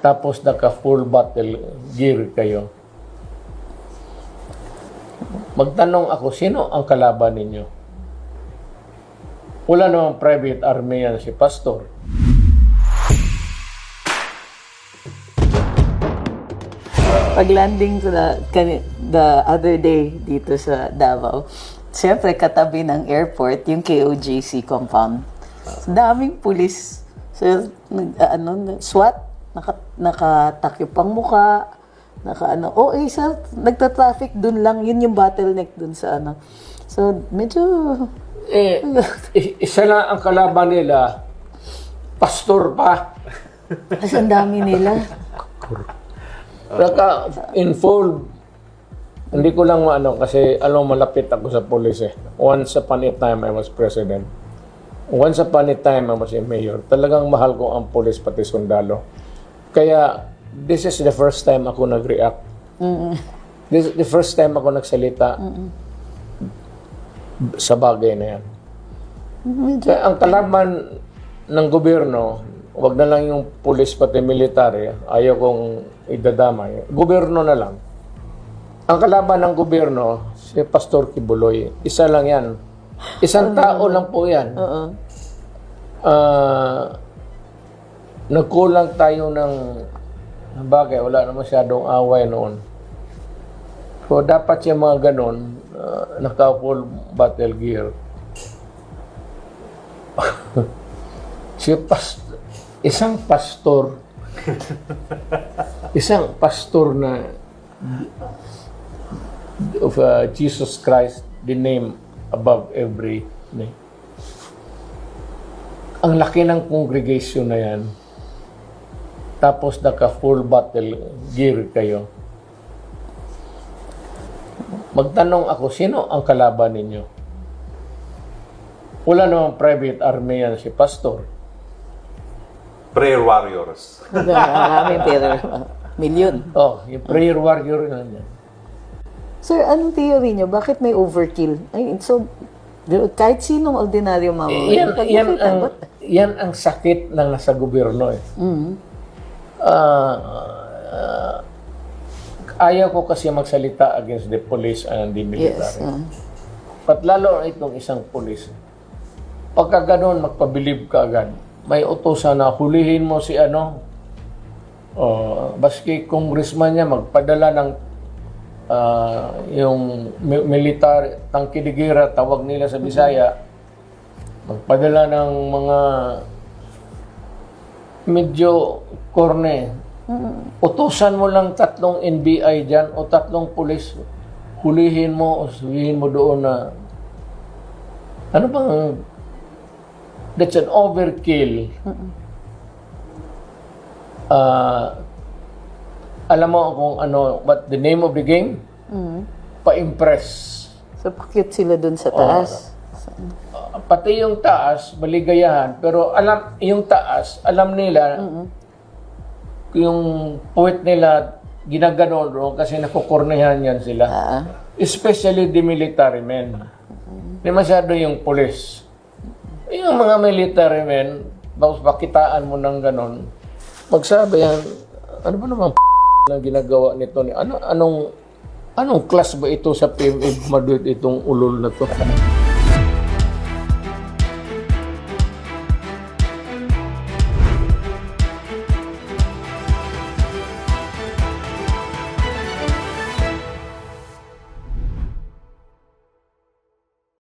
tapos naka full battle gear kayo. Magtanong ako, sino ang kalaban ninyo? Wala namang private army yan si Pastor. Pag landing ko na the other day dito sa Davao, siyempre katabi ng airport, yung KOJC compound. Daming pulis. So, nag, ano, SWAT, naka, nakatakip ang muka, naka ano, oh eh, sir, nagta-traffic dun lang, yun yung bottleneck dun sa ano. So, medyo, Eh, isa lang ang kalaban nila, pastor pa. kasi ang dami nila. Naka-involved. Hindi ko lang maano kasi alam malapit ako sa police eh. Once upon a time I was president. Once upon a time I was a mayor. Talagang mahal ko ang police pati sundalo. Kaya this is the first time ako nag-react. This is the first time ako nagsalita sa bagay na yan. Medyo, Kaya ang kalaban ng gobyerno, wag na lang yung pulis pati military, ayaw kong idadamay. Gobyerno na lang. Ang kalaban ng gobyerno, si Pastor Kibuloy, isa lang yan. Isang tao lang po yan. oo. Ah, nagkulang tayo ng bagay, wala na masyadong away noon. So, dapat yung mga ganun, uh, naka-full battle gear. si past isang pastor, isang pastor na of uh, Jesus Christ, the name above every name. Ang laki ng congregation na yan. Tapos naka full battle gear kayo. Magtanong ako, sino ang kalaban ninyo? Wala namang private army yan si Pastor. Prayer warriors. Marami pero milyon. Oh, yung prayer warrior na yan. Sir, anong theory niyo? Bakit may overkill? Ay, so, kahit sinong ordinaryo mamamayan, yan, yan, ang, yan ang sakit ng nasa gobyerno eh. Mhm. Ah, ah, ayaw ko kasi magsalita against the police and the military. Yes. Pat lalo itong isang pulis. Pagka ganun, magpabilib ka agad. May utosan na hulihin mo si ano, oh, baski congressman niya magpadala ng ah, yung mi- militar, tangkidigira, tawag nila sa Bisaya, magpadala ng mga medyo korne. Utusan mo lang tatlong NBI dyan o tatlong pulis. Hulihin mo o sabihin mo doon na ano bang that's an overkill. Ah, alam mo kung ano, what the name of the game? Mhm. Pa-impress. So, pakit sila dun sa taas. Ah, pati yung taas, maligayahan. Pero alam, yung taas, alam nila, yung puwet nila, ginaganon doon kasi nakukornehan yan sila. Ah. Especially the military men. Hindi masyado yung police. Yung mga military men, tapos pakitaan mo ng ganon, magsabi yan, ano ba naman na ginagawa nito? ni Ano, anong, anong class ba ito sa PMA Madrid itong ulol na to?